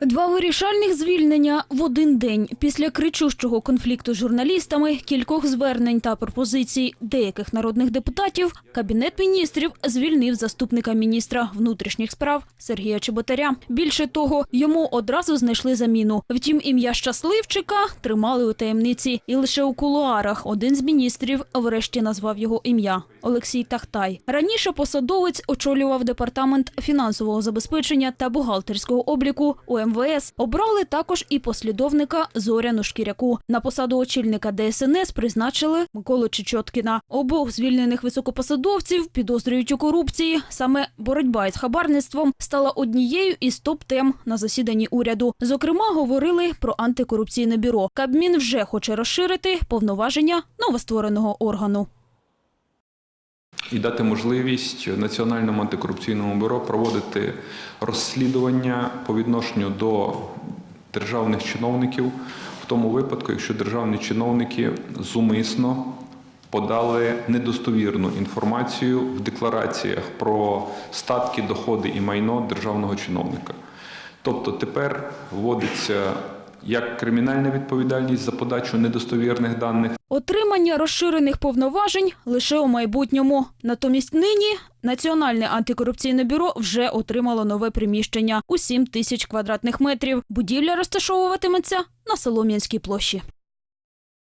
Два вирішальних звільнення в один день після кричущого конфлікту з журналістами, кількох звернень та пропозицій деяких народних депутатів. Кабінет міністрів звільнив заступника міністра внутрішніх справ Сергія Чеботаря. Більше того, йому одразу знайшли заміну. Втім, ім'я щасливчика тримали у таємниці, і лише у кулуарах один з міністрів врешті назвав його ім'я Олексій Тахтай. Раніше посадовець очолював департамент фінансового забезпечення та бухгалтерського обліку у МВС. Обрали також і послідовника Зоряну Шкіряку. На посаду очільника ДСНС призначили Миколу Чечоткіна. Обох звільнених високопосадовців підозрюють у корупції. Саме боротьба із хабарництвом стала однією із топ-тем на засіданні уряду. Зокрема, говорили про антикорупційне бюро. Кабмін вже хоче розширити повноваження новоствореного органу. І дати можливість Національному антикорупційному бюро проводити розслідування по відношенню до державних чиновників в тому випадку, якщо державні чиновники зумисно подали недостовірну інформацію в деклараціях про статки, доходи і майно державного чиновника. Тобто тепер вводиться як кримінальна відповідальність за подачу недостовірних даних, Отримання розширених повноважень лише у майбутньому. Натомість нині Національне антикорупційне бюро вже отримало нове приміщення у 7 тисяч квадратних метрів. Будівля розташовуватиметься на Солом'янській площі.